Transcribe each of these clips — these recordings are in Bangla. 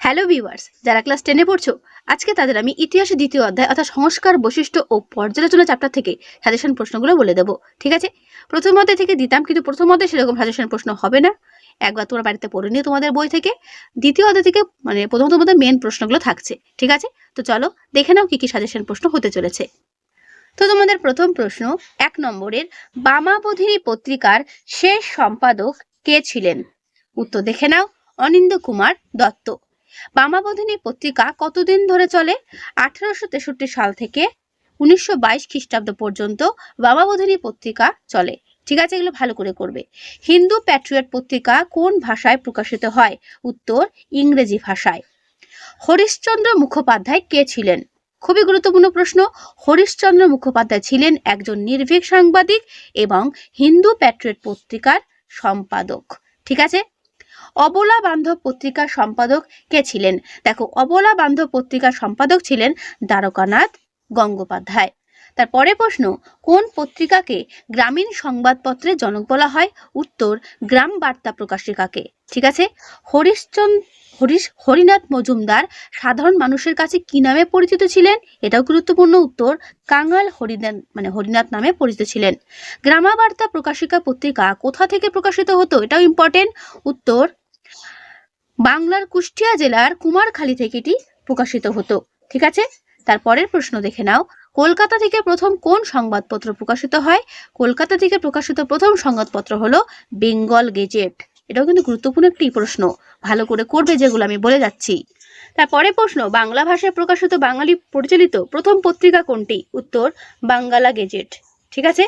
হ্যালো ভিউয়ার্স যারা ক্লাস টেনে পড়ছো, আজকে তাদের আমি ইতিহাসের দ্বিতীয় অধ্যায় অর্থাৎ সংস্কার, বৈশিষ্ট্য ও পর্যালোচনা চ্যাপ্টার থেকে সাজেশন প্রশ্নগুলো বলে দেবো, ঠিক আছে? প্রথম অধ্যায় থেকে দিতাম, কিন্তু প্রথম অধ্যায় সেরকম সাজেশন প্রশ্ন হবে না। একবার তোমরা বাড়িতে পড়ে নিও তোমাদের বই থেকে। দ্বিতীয় অধ্যায় থেকে মানে প্রথমত তোমাদের মেন প্রশ্নগুলো থাকছে, ঠিক আছে? তো চলো দেখে নাও কি কি সাজেশন প্রশ্ন হতে চলেছে। তো তোমাদের প্রথম প্রশ্ন, এক নম্বরের বামাবধিনী পত্রিকার শেষ সম্পাদক কে ছিলেন? উত্তর দেখে নাও অনিন্দ কুমার দত্ত। বামাবধিনী পত্রিকা কতদিন ধরে চলে? আঠারোশো তেষট্টি সাল থেকে উনিশশো বাইশ খ্রিস্টাব্দ পর্যন্ত বামাবধিনী পত্রিকা চলে। ঠিক আছে, এগুলো ভালো করে করবে। হিন্দু প্যাট্রিয়ট পত্রিকা কোন ভাষায় প্রকাশিত হয়? উত্তর, ইংরেজি ভাষায়। হরিশ্চন্দ্র মুখোপাধ্যায় কে ছিলেন? খুবই গুরুত্বপূর্ণ প্রশ্ন। হরিশ্চন্দ্র মুখোপাধ্যায় ছিলেন একজন নির্ভীক সাংবাদিক এবং হিন্দু প্যাট্রিয়ট পত্রিকার সম্পাদক। ঠিক আছে অবলা বান্ধব পত্রিকার সম্পাদক কে ছিলেন? দেখো, অবলা বান্ধব পত্রিকার সম্পাদক ছিলেন দ্বারকানাথ গঙ্গোপাধ্যায়। তারপরে প্রশ্ন, কোন পত্রিকাকে গ্রামীণ সংবাদপত্রের জনক বলা হয়? উত্তর, গ্রাম বার্তা প্রকাশিকাকে। ঠিক আছে? হরিশ্চন্দ্র হরিশ, হরিনাথ মজুমদার সাধারণ মানুষের কাছে কি নামে পরিচিত ছিলেন? এটাও গুরুত্বপূর্ণ উত্তর, কাঙাল হরিনাথ মানে হরিনাথ নামে পরিচিত ছিলেন। গ্রামাবার্তা প্রকাশিকা পত্রিকা কোথা থেকে প্রকাশিত হতো? এটাও ইম্পর্টেন্ট উত্তর বাংলার কুষ্টিয়া জেলার কুমারখালী থেকে এটি প্রকাশিত হতো। ঠিক আছে? তারপরের প্রশ্ন দেখে নাও। কলকাতা থেকে প্রথম কোন সংবাদপত্র প্রকাশিত হয়? কলকাতা থেকে প্রকাশিত প্রথম সংবাদপত্র হলো বেঙ্গল গেজেট। এটাও কিন্তু গুরুত্বপূর্ণ একটি প্রশ্ন। ভালো করে করবে যেগুলো আমি বলে যাচ্ছি। তারপরে প্রশ্ন, বাংলা ভাষায় প্রকাশিত বাঙালি পরিচালিত প্রথম পত্রিকা কোনটি? উত্তর বাঙ্গালা গেজেট। ঠিক আছে?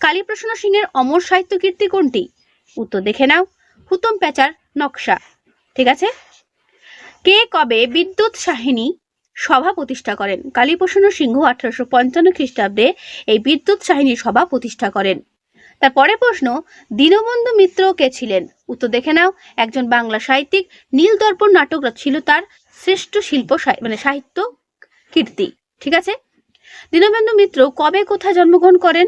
কালীপ্রসন্ন সিংহের অমর সাহিত্য কীর্তি কোনটি? উত্তর দেখে নাও। হুতম প্যাচার নকশা। ঠিক আছে? কে কবে বিদ্যুৎ সাহিনী সভা প্রতিষ্ঠা করেন? কালীপ্রসন্ন সিংহ আঠারোশো পঞ্চান্ন খ্রিস্টাব্দে এই বিদ্যুৎ সাহিনী সভা প্রতিষ্ঠা করেন। তারপরে প্রশ্ন, দীনবন্ধু মিত্র কে ছিলেন? উত্তর দেখে নাও, একজন বাংলা সাহিত্যিক নীল দর্পণ নাটক ছিল তার শ্রেষ্ঠ শিল্প মানে সাহিত্য কীর্তি। ঠিক আছে? দীনবন্ধু মিত্র কবে কোথায় জন্মগ্রহণ করেন?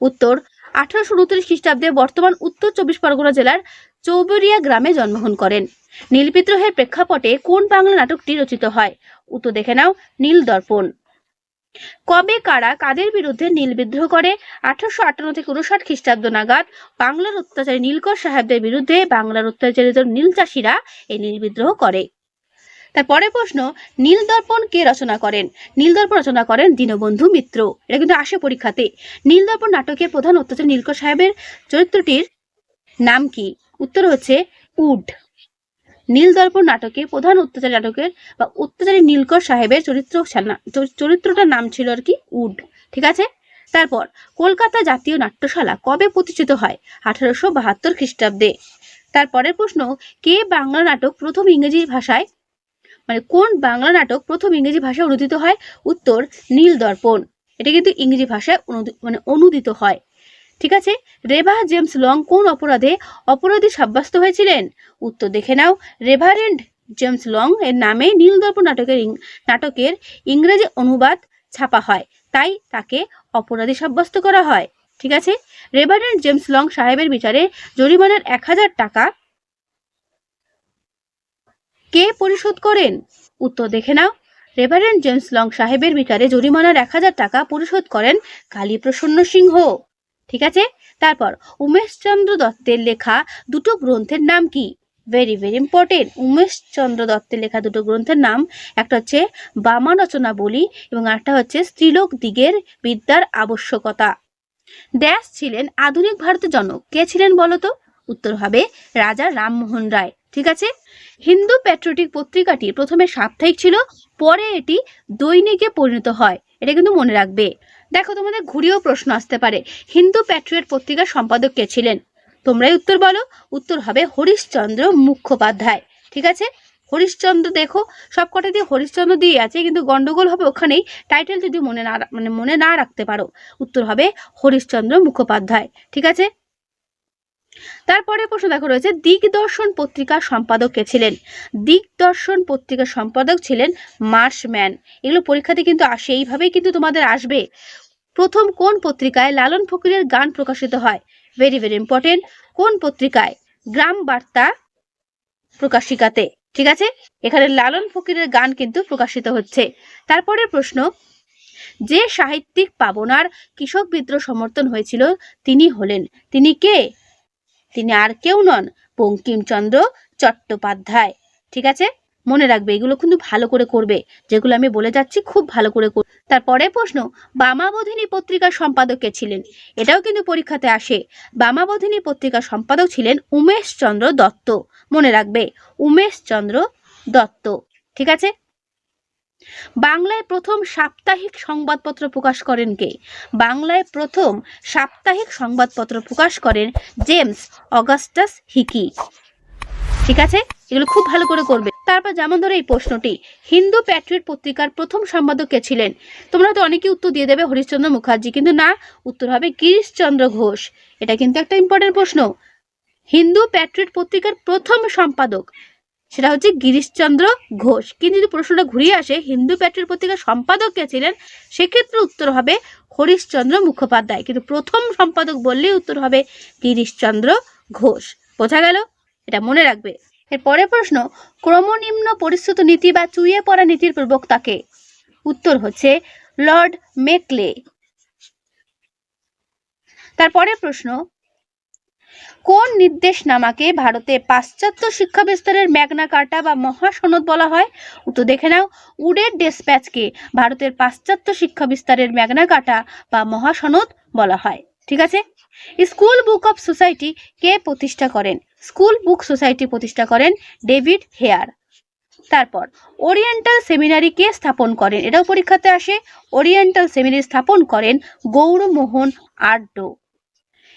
উত্তর, আঠারোশো উনত্রিশ খ্রিস্টাব্দে বর্তমান উত্তর চব্বিশ পরগনা জেলার চৌবরিয়া গ্রামে জন্মগ্রহণ করেন। নীল বিদ্রোহের প্রেক্ষাপটে কোন বাংলা নাটকটি রচিত হয়? উত্তর দেখে নাও, নীল দর্পণ। কবে কারা কাদের বিরুদ্ধে নীল বিদ্রোহ করে? আঠারোশো আটান্ন থেকে উনষাট খ্রিস্টাব্দ নাগাদ বাংলার অত্যাচারী নীলকর সাহেবদের বিরুদ্ধে বাংলার অত্যাচারিত নীল চাষিরা এই নীল বিদ্রোহ করে। তার পরের প্রশ্ন, নীল দর্পণ কে রচনা করেন? নীল দর্পণ রচনা করেন দীনবন্ধু মিত্র। এটা কিন্তু আসে পরীক্ষাতে। নীল দর্পণ নাটকের প্রধান অত্যাচারী নীলকর সাহেবের চরিত্রটির নাম কি? উত্তর হচ্ছে উড। নীল দর্পণ নাটকে প্রধান অত্যাচারী নাটকের বা অত্যাচারী নীলকর সাহেবের চরিত্র চরিত্রটার নাম ছিল আর কি উড, ঠিক আছে? তারপর, কলকাতা জাতীয় নাট্যশালা কবে প্রতিষ্ঠিত হয়? আঠারোশো বাহাত্তর খ্রিস্টাব্দে। তারপরের প্রশ্ন, কে বাংলা নাটক প্রথম ইংরেজি ভাষায় মানে কোন বাংলা নাটক প্রথম ইংরেজি ভাষায় অনুদিত হয়? উত্তর নীল দর্পণ এটা কিন্তু ইংরেজি ভাষায় মানে অনুদিত হয়। ঠিক আছে? রেভা জেমস লং কোন অপরাধে অপরাধী সাব্যস্ত হয়েছিলেন? উত্তর দেখে নাও। রেভারেন্ড জেমস লং এর নামে নীলদর্পণ নাটকের নাটকের ইংরেজি অনুবাদ ছাপা হয়। তাই তাকে অপরাধী সাব্যস্ত করা হয়। ঠিক আছে? রেভারেন্ড জেমস লং সাহেবের বিচারে জরিমানার এক হাজার টাকা কে পরিশোধ করেন? উত্তর দেখে নাও। রেভারেন্ড জেমস লং সাহেবের বিচারে জরিমানার এক হাজার টাকা পরিশোধ করেন কালীপ্রসন্ন সিংহ। ঠিক আছে? তারপর উমেশচন্দ্র দত্তের লেখা দুটো গ্রন্থের নাম কি? ভেরি ভেরি ইম্পর্টেন্ট উমেশচন্দ্র দত্তের লেখা দুটো গ্রন্থের নাম, একটা হচ্ছে বামা রচনা বলি এবং একটা হচ্ছে স্ত্রীলোক দিগের বিদ্যার আবশ্যকতা। ড্যাশ ছিলেন আধুনিক ভারতের জনক। কে ছিলেন বলতো উত্তর হবে রাজা রামমোহন রায়। ঠিক আছে? হিন্দু প্যাট্রিয়টিক পত্রিকাটি প্রথমে সাপ্তাহিক ছিল, পরে এটি দৈনিকে পরিণত হয়। এটা কিন্তু মনে রাখবে। দেখো, তোমাদের ঘুরিয়েও প্রশ্ন আসতে পারে। হিন্দু প্যাট্রিয়ট পত্রিকার সম্পাদক কে ছিলেন? তোমরাই উত্তর বলো। উত্তর হবে হরিশ্চন্দ্র মুখোপাধ্যায়। ঠিক আছে? হরিশ্চন্দ্র দেখো সব কটা দিয়ে হরিশ্চন্দ্র দিয়ে আছে, কিন্তু গন্ডগোল হবে ওখানেই। টাইটেল যদি মনে না মানে মনে না রাখতে পারো, উত্তর হবে হরিশ্চন্দ্র মুখোপাধ্যায়। ঠিক আছে? তারপরে প্রশ্ন দেখো রয়েছে, দিগদর্শন পত্রিকার সম্পাদক কে ছিলেন? দিগদর্শন পত্রিকার সম্পাদক ছিলেন মার্শম্যান। এগুলো পরীক্ষাতে কিন্তু আসে এইভাবেই কিন্তু তোমাদের আসবে। প্রথম কোন পত্রিকায় লালন ফকিরের গান প্রকাশিত হয়? ভেরি ভেরি ইম্পর্টেন্ট কোন পত্রিকায়? গ্রাম বার্তা প্রকাশিকাতে। ঠিক আছে? এখানে লালন ফকিরের গান কিন্তু প্রকাশিত হচ্ছে। তারপরে প্রশ্ন, যে সাহিত্যিক পাবনার কৃষক বিদ্রোহ সমর্থন হয়েছিল, তিনি হলেন। তিনি কে? তিনি আর কেউ নন বঙ্কিমচন্দ্র চট্টোপাধ্যায়। ঠিক আছে? মনে রাখবে, এগুলো কিন্তু ভালো করে করবে, যেগুলো আমি বলে যাচ্ছি খুব ভালো করে করবে তারপরে প্রশ্ন, বামাবোধিনী পত্রিকার সম্পাদক কে ছিলেন? এটাও কিন্তু পরীক্ষাতে আসে। বামাবোধিনী পত্রিকার সম্পাদক ছিলেন উমেশচন্দ্র দত্ত। মনে রাখবে, উমেশচন্দ্র দত্ত। ঠিক আছে? বাংলায় প্রথম সাপ্তাহিক সংবাদপত্র প্রকাশ করেন কে? বাংলায় প্রথম সাপ্তাহিক সংবাদপত্র প্রকাশ করেন জেমস অগাস্টাস হিকি। ঠিক আছে? এগুলো খুব ভালো করে করবে। তারপর যেমন ধরো এই প্রশ্নটি, হিন্দু প্যাট্রিয়ট পত্রিকার প্রথম সম্পাদক কে ছিলেন? তোমরা তো অনেকেই উত্তর দিয়ে দেবে হরিশ্চন্দ্র মুখার্জি, কিন্তু না, উত্তর হবে গিরিশচন্দ্র ঘোষ। এটা কিন্তু একটা ইম্পর্টেন্ট প্রশ্ন। হিন্দু প্যাট্রিয়ট পত্রিকার প্রথম সম্পাদক সেটা হচ্ছে গিরিশচন্দ্র ঘোষ। কিন্তু যদি প্রশ্নটা ঘুরিয়ে আসে, হিন্দু প্যাট্রিয়ট পত্রিকার সম্পাদক কে ছিলেন? সেক্ষেত্রে উত্তর হবে হরিশচন্দ্র মুখোপাধ্যায়। কিন্তু প্রথম সম্পাদক বললেই উত্তর হবে গিরিশচন্দ্র ঘোষ। বোঝা গেল? এটা মনে রাখবে। এর পরের প্রশ্ন, ক্রমনিম্ন পরিশ্রুত নীতি বা চুইয়ে পড়া নীতির প্রবক্তাকে উত্তর হচ্ছে লর্ড মেকলে। তারপরের প্রশ্ন কোন নির্দেশনামাকে ভারতে পাশ্চাত্য শিক্ষা বিস্তারের ম্যাগনা কার্টা বা মহাসনদ বলা হয়? উত্তর দেখে নাও। উডের ডেসপ্যাচকে ভারতের পাশ্চাত্য শিক্ষা বিস্তারের ম্যাগনা কার্টা বা মহাসনদ বলা হয়। ঠিক আছে? স্কুল বুক অফ সোসাইটি কে প্রতিষ্ঠা করেন? স্কুল বুক সোসাইটি প্রতিষ্ঠা করেন ডেভিড হেয়ার। তারপর, ওরিয়েন্টাল সেমিনারি কে স্থাপন করেন? এটাও পরীক্ষাতে আসে। ওরিয়েন্টাল সেমিনারি স্থাপন করেন গৌরমোহন আড্ডো।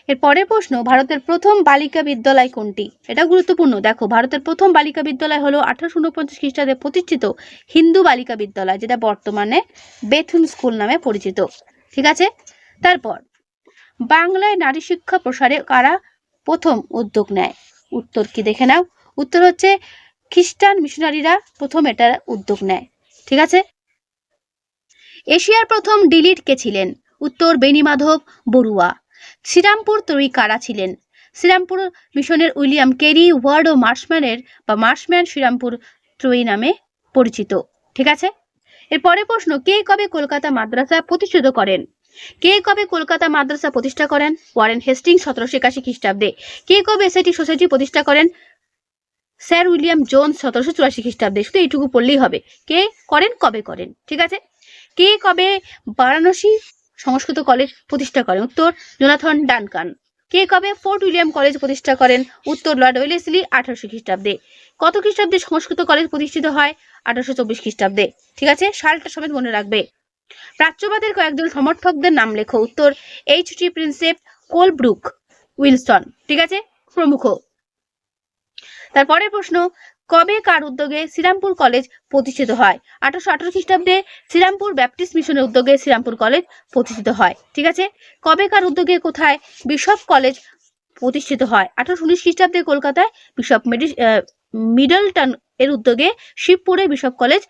এর পরের প্রশ্ন, ভারতের প্রথম বালিকা বিদ্যালয় কোনটি? এটা গুরুত্বপূর্ণ। দেখো, ভারতের প্রথম বালিকা বিদ্যালয় হলো আঠারোশো উনপঞ্চাশ খ্রিস্টাব্দে প্রতিষ্ঠিত হিন্দু বালিকা বিদ্যালয়, যেটা বর্তমানে বেথুন স্কুল নামে পরিচিত। ঠিক আছে? তারপর, বাংলায় নারী শিক্ষা প্রসারে কারা প্রথম উদ্যোগ নেয়? উত্তর কি দেখে নাও? উত্তর হচ্ছে খ্রিস্টান মিশনারিরা প্রথম এটার উদ্যোগ নেয়। ঠিক আছে? এশিয়ার প্রথম ডিলিট কে ছিলেন? উত্তর বেনিমাধব বড়ুয়া। শ্রীরামপুর তৈরি কারা ছিলেন? শ্রীরামপুর মিশনের উইলিয়াম কেরি, ওয়ার্ড ও মার্শম্যানের বা মার্শম্যান শ্রীরামপুর ত্রয়ী নামে পরিচিত। ঠিক আছে? এর এরপরে প্রশ্ন, কে কবে কলকাতা মাদ্রাসা প্রতিষ্ঠিত করেন? কে কবে কলকাতা মাদ্রাসা প্রতিষ্ঠা করেন? ওয়ারেন হেস্টিং সতেরোশো একাশি খ্রিস্টাব্দে। কে কবে এসআইটি সোসাইটি প্রতিষ্ঠা করেন? স্যার উইলিয়াম জোন সতেরোশো চুরাশি খ্রিস্টাব্দে। শুধু এইটুকু পড়লেই হবে। কে করেন? কবে করেন? ঠিক আছে? কে কবে বারাণসী সংস্কৃত কলেজ প্রতিষ্ঠা করেন। উত্তর, জোনাথন ডানকান। কে কবে ফোর্ট উইলিয়াম কলেজ প্রতিষ্ঠা করেন? উত্তর, লর্ড ওয়েলেসলি, আঠারোশো খ্রিস্টাব্দে। কত খ্রিস্টাব্দে সংস্কৃত কলেজ প্রতিষ্ঠিত হয়? আঠারোশো চব্বিশ খ্রিস্টাব্দে। ঠিক আছে? সালটা সমেত মনে রাখবে। প্রাচ্যবাদের কয়েকজন সমর্থকদের নাম লেখো। উত্তর, H T Prinsep Colebrooke Wilson. ঠিক আছে? প্রমুখ। তারপরের প্রশ্ন কবে কার উদ্যোগে শ্রীরামপুর কলেজ প্রতিষ্ঠিত হয়? আঠারোশো আঠারো খ্রিস্টাব্দে শ্রীরামপুর ব্যাপটিস্ট মিশনের উদ্যোগে শ্রীরামপুর কলেজ প্রতিষ্ঠিত হয়। ঠিক আছে? কবে কার উদ্যোগে কোথায় বিশপ কলেজ প্রতিষ্ঠিত হয়? আঠারোশো উনিশ খ্রিস্টাব্দে কলকাতায় বিশপ মেডি মিডলটন এর উদ্যোগে শিবপুরে বিশপ কলেজ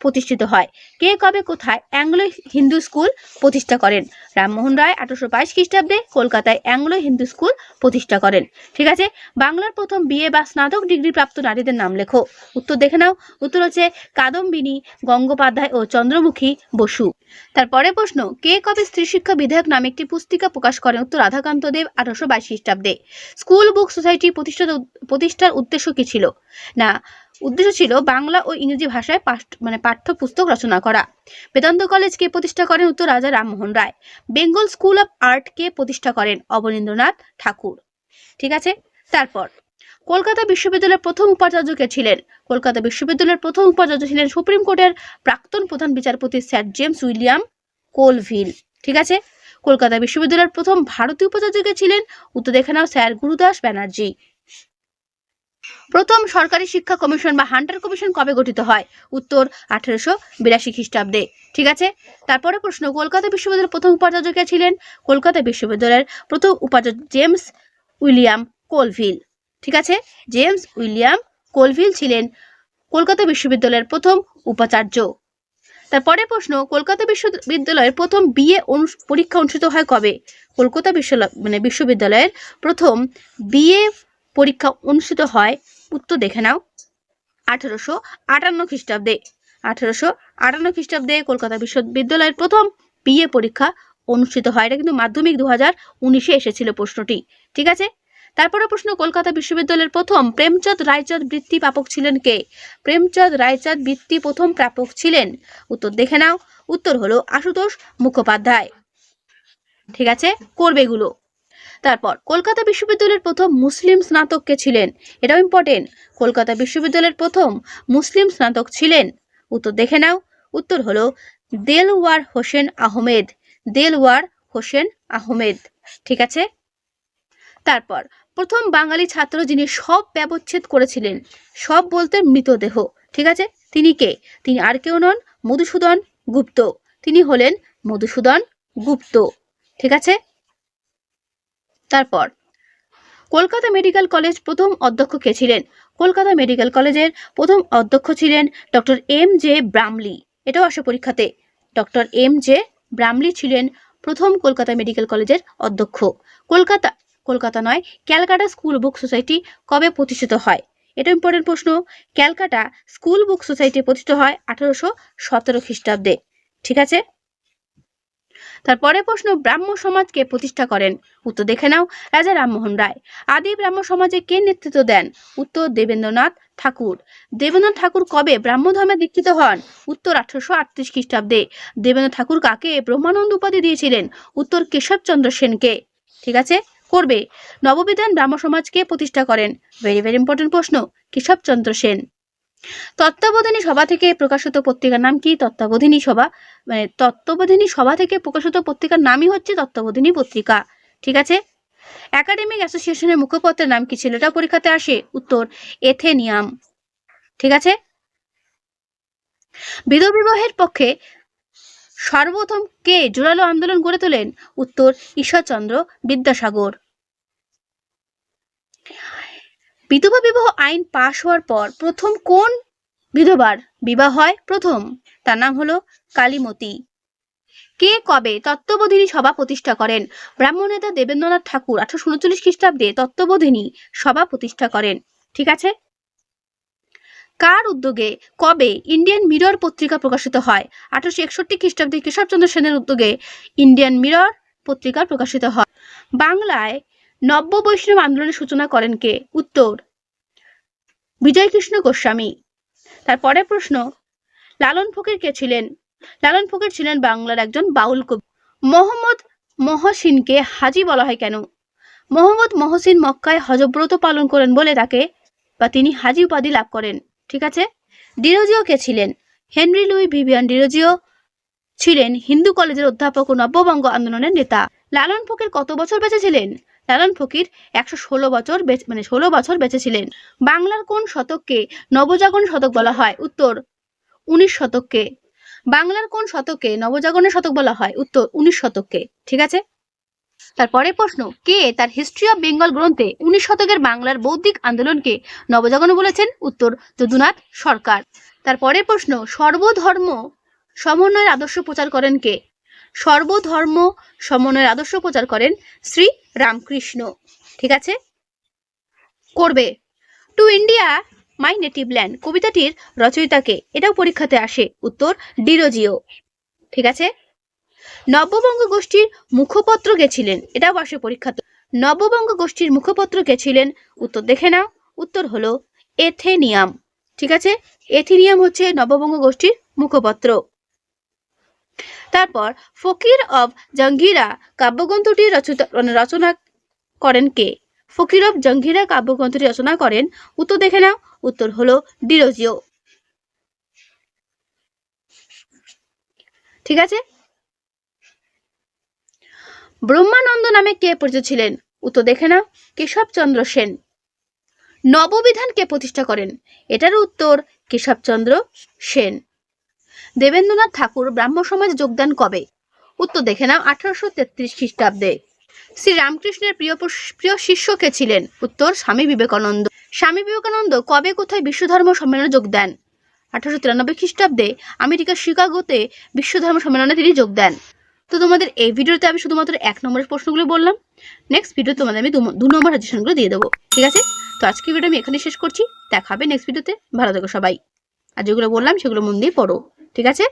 প্রতিষ্ঠিত হয়। কে কবে কোথায় অ্যাংলো হিন্দু স্কুল প্রতিষ্ঠা করেন? রামমোহন রায় আঠারোশো বাইশ খ্রিস্টাব্দে কলকাতায় অ্যাংলো হিন্দু স্কুল প্রতিষ্ঠা করেন। ঠিক আছে? বাংলার প্রথম বিএ বা স্নাতক ডিগ্রি প্রাপ্ত নারীদের নাম লেখো। উত্তর দেখে নাও। উত্তর হচ্ছে কাদম্বিনী গঙ্গোপাধ্যায় ও চন্দ্রমুখী বসু। তারপরে প্রশ্ন, কে কবে স্ত্রী শিক্ষা বিধায়ক নামে একটি পুস্তিকা প্রকাশ করেন? উত্তর, রাধাকান্ত দেব, আঠারোশো বাইশ খ্রিস্টাব্দে। স্কুল বুক সোসাইটি প্রতিষ্ঠা প্রতিষ্ঠার উদ্দেশ্য কি ছিল? না, উদ্দেশ্য ছিল বাংলা ও ইংরেজি ভাষায় পাঠ্য- মানে পাঠ্যপুস্তক রচনা করা। বেদান্ত কলেজ কে প্রতিষ্ঠা করেন? উত্তর, Raja Rammohan Roy. Bengal school of art কে প্রতিষ্ঠা করেন? অবনীন্দ্রনাথ ঠাকুর। ঠিক আছে? তারপর কলকাতা বিশ্ববিদ্যালয়ের প্রথম উপাচার্য কে ছিলেন? কলকাতা বিশ্ববিদ্যালয়ের প্রথম উপাচার্য ছিলেন সুপ্রিম কোর্টের প্রাক্তন প্রধান বিচারপতি স্যার জেমস উইলিয়াম কোলভিল। ঠিক আছে? কলকাতা বিশ্ববিদ্যালয়ের প্রথম ভারতীয় উপাচার্য কে ছিলেন? উত্তর দেখে নাও স্যার গুরুদাস ব্যানার্জি। প্রথম সরকারি শিক্ষা কমিশন বা হান্টার কমিশন কবে গঠিত হয়? উত্তর আঠারোশো বিরাশি খ্রিস্টাব্দে। ঠিক আছে? তারপরে প্রশ্ন, কলকাতা বিশ্ববিদ্যালয়ের প্রথম উপাচার্য কে ছিলেন? কলকাতা বিশ্ববিদ্যালয়ের প্রথম উপাচার্য জেমস উইলিয়াম কোলভিল। ঠিক আছে? জেমস উইলিয়াম কোলভিল ছিলেন কলকাতা বিশ্ববিদ্যালয়ের প্রথম উপাচার্য। তারপরে প্রশ্ন, কলকাতা বিশ্ববিদ্যালয়ের প্রথম বিএ পরীক্ষা অনুষ্ঠিত হয় কবে? কলকাতা বিশ্ব মানে বিশ্ববিদ্যালয়ের প্রথম বিএ পরীক্ষা অনুষ্ঠিত হয়, উত্তর দেখে নাও, আঠারোশো আটান্ন খ্রিস্টাব্দে। আঠারোশো আটান্ন খ্রিস্টাব্দে কলকাতা বিশ্ববিদ্যালয়ের প্রথম বিএ পরীক্ষা অনুষ্ঠিত হয়। এটা কিন্তু মাধ্যমিক দু হাজার উনিশে এসেছিল প্রশ্নটি। ঠিক আছে? তারপরে প্রশ্ন, কলকাতা বিশ্ববিদ্যালয়ের প্রথম প্রেমচাঁদ রায়চাঁদ বৃত্তি প্রাপক ছিলেন কে? প্রেমচাঁদ রায়চাঁদ বৃত্তি প্রথম প্রাপক ছিলেন। উত্তর দেখে নাও। উত্তর হলো আশুতোষ মুখোপাধ্যায়। ঠিক আছে? করবে এগুলো। তারপর, কলকাতা বিশ্ববিদ্যালয়ের প্রথম মুসলিম স্নাতক কে ছিলেন? এটাও ইম্পর্টেন্ট কলকাতা বিশ্ববিদ্যালয়ের প্রথম মুসলিম স্নাতক ছিলেন। উত্তর দেখে নাও। উত্তর হলো দেলওয়ার হোসেন আহমেদ। দেলওয়ার হোসেন আহমেদ। ঠিক আছে? তারপর প্রথম বাঙালি ছাত্র যিনি সব ব্যবচ্ছেদ করেছিলেন, সব বলতে মৃতদেহ, ঠিক আছে? তিনি কে? তিনি আর কেউ নন, মধুসূদন গুপ্ত। তিনি হলেন মধুসূদন গুপ্ত, ঠিক আছে? তারপর, কলকাতা মেডিকেল কলেজ প্রথম অধ্যক্ষ কে ছিলেন? কলকাতা মেডিকেল কলেজের প্রথম অধ্যক্ষ ছিলেন ডক্টর এম জে ব্রামলি। এটাও আসে পরীক্ষাতে। ডক্টর এম জে ব্রামলি ছিলেন প্রথম কলকাতা মেডিকেল কলেজের অধ্যক্ষ। কলকাতা কলকাতা নয়, ক্যালকাটা স্কুল বুক সোসাইটি কবে প্রতিষ্ঠিত হয়? এটা ইম্পর্টেন্ট প্রশ্ন। ক্যালকাটা স্কুল বুক সোসাইটি প্রতিষ্ঠিত হয় আঠারোশো সতেরো খ্রিস্টাব্দে। ঠিক আছে? তারপরে প্রশ্ন, ব্রাহ্ম সমাজকে প্রতিষ্ঠা করেন? উত্তর দেখে নাও, রাজা রামমোহন রায়। আদি ব্রাহ্ম সমাজে কে নেতৃত্ব দেন? উত্তর দেবেন্দ্রনাথ ঠাকুর। দেবেন্দ্রনাথ ঠাকুর কবে ব্রাহ্ম ধর্মে দীক্ষিত হন? উত্তর আঠারোশো আটত্রিশ খ্রিস্টাব্দে। দেবেন্দ্র ঠাকুর কাকে ব্রহ্মানন্দ উপাধি দিয়েছিলেন? উত্তর কেশবচন্দ্র সেনকে। ঠিক আছে? করবে। নববিধান ব্রাহ্ম সমাজকে প্রতিষ্ঠা করেন। ভেরি ভেরি ইম্পর্টেন্ট প্রশ্ন, কেশবচন্দ্র সেন। তত্ত্বাবধানী সভা থেকে প্রকাশিত পত্রিকার নাম কি? তত্ত্বাবধানী সভা। মানে তত্ত্বাবধানী সভা থেকে প্রকাশিত পত্রিকার নামই হচ্ছে তত্ত্বাবধানী পত্রিকা। ঠিক আছে? একাডেমিক অ্যাসোসিয়েশনের মুখপত্রের নাম কি ছিল? এটা পরীক্ষাতে আসে। উত্তর এথেনিয়াম ঠিক আছে? বিধবিবাহের পক্ষে সর্বপ্রথম কে জোরালো আন্দোলন গড়ে তোলেন? উত্তর, ঈশ্বরচন্দ্র বিদ্যাসাগর। বিধবা বিবাহ আইন পাশ হওয়ার পর প্রথম কোন বিধবার বিবাহ হয়? প্রথম। তার নাম হলো কালীমতি। কে কবে তত্ত্ববোধিনী সভা প্রতিষ্ঠা করেন? ব্রাহ্মণ নেতা দেবেন্দ্রনাথ ঠাকুর আঠারোশো উনচল্লিশ খ্রিস্টাব্দে তত্ত্ববোধিনী সভা প্রতিষ্ঠা করেন। ঠিক আছে? কার উদ্যোগে, কবে ইন্ডিয়ান মিরর পত্রিকা প্রকাশিত হয়? আঠারোশো একষট্টি খ্রিস্টাব্দে কেশবচন্দ্র সেনের উদ্যোগে ইন্ডিয়ান মিরর পত্রিকা প্রকাশিত হয়। বাংলায় নব্য বৈষ্ণব আন্দোলনের সূচনা করেন কে? উত্তর, বিজয়কৃষ্ণ গোস্বামী। তারপরে প্রশ্ন, লালন ফকির কে ছিলেন? লালন ফকির ছিলেন বাংলার একজন বাউল কবি। মোহাম্মদ মহসিনকে হাজি বলা হয় কেন? মোহাম্মদ মহসিন মক্কায় হজব্রত পালন করেন বলে তাকে বা তিনি হাজি উপাধি লাভ করেন। ঠিক আছে? ডিরোজিও কে ছিলেন? হেনরি লুই ভিভিয়ান ডিরোজিও ছিলেন হিন্দু কলেজের অধ্যাপক ও নব্যবঙ্গ আন্দোলনের নেতা। লালন ফকির কত বছর বেঁচে ছিলেন? লালন ফকির একশো ষোলো বছর মানে ষোলো বছর বেঁচে ছিলেন। বাংলার কোন শতককে নবজাগরণ শতক বলা হয়? উত্তর, উনিশ শতককে। বাংলার কোন শতকে নবজাগরণের শতক বলা হয়? উত্তর, উনিশ শতককে। ঠিক আছে? তারপরে প্রশ্ন, কে তার হিস্ট্রি অফ বেঙ্গল গ্রন্থে উনিশ শতকের বাংলার বৌদ্ধিক আন্দোলনকে নবজাগরণ বলেছেন? উত্তর, যদুনাথ সরকার। তারপরে প্রশ্ন, সর্বধর্ম সমন্বয়ের আদর্শ প্রচার করেন কে? সর্বধর্ম সমন্বয়ের আদর্শ প্রচার করেন শ্রী রামকৃষ্ণ। ঠিক আছে? করবে। To India my native land কবিতাটির রচয়িতাকে এটাও পরীক্ষাতে আসে। উত্তর, ডিরোজিও। ঠিক আছে? নববঙ্গ গোষ্ঠীর মুখপত্র কে ছিলেন? এটাও আসে পরীক্ষাতে নববঙ্গ গোষ্ঠীর মুখপত্র কে ছিলেন? উত্তর দেখে নাও। উত্তর হলো এথেনিয়াম। ঠিক আছে? এথেনিয়াম হচ্ছে নববঙ্গ গোষ্ঠীর মুখপত্র। তারপর ফকির অব জঙ্গিরা কাব্যগ্রন্থটি রচনা করেন কে? ফকির অব জঙ্গিরা কাব্যগ্রন্থটি রচনা করেন। উত্তর দেখে নাও। উত্তর হলো ডিরোজিও। ঠিক আছে? ব্রহ্মানন্দ নামে কে পরিচিত ছিলেন? উত্তর দেখে নাও, কেশবচন্দ্র সেন। নববিধান কে প্রতিষ্ঠা করেন? এটার উত্তর কেশবচন্দ্র সেন। দেবেন্দ্রনাথ ঠাকুর ব্রাহ্ম সমাজে যোগদান কবে? উত্তর দেখে নাও, আঠারোশো তেত্রিশ খ্রিস্টাব্দে। শ্রী রামকৃষ্ণের প্রিয় প্রিয় শিষ্য কে ছিলেন? উত্তর স্বামী বিবেকানন্দ। স্বামী বিবেকানন্দ কবে কোথায় বিশ্বধর্ম সম্মেলনে যোগ দেন? আঠারোশো তিরানব্বই খ্রিস্টাব্দে আমেরিকার শিকাগোতে বিশ্বধর্ম সম্মেলনে তিনি যোগ দেন। তো তোমাদের এই ভিডিওতে আমি শুধুমাত্র এক নম্বরের প্রশ্নগুলো বললাম। নেক্সট ভিডিও তোমাদের আমি দু- নম্বর সাজেশনগুলো দিয়ে দেবো, ঠিক আছে? তো আজকে ভিডিও আমি এখানে শেষ করছি। দেখাবে নেক্সট ভিডিওতে ভালো থাকো সবাই। আর যেগুলো বললাম সেগুলো মন দিয়ে পড়ো, ঠিক আছে?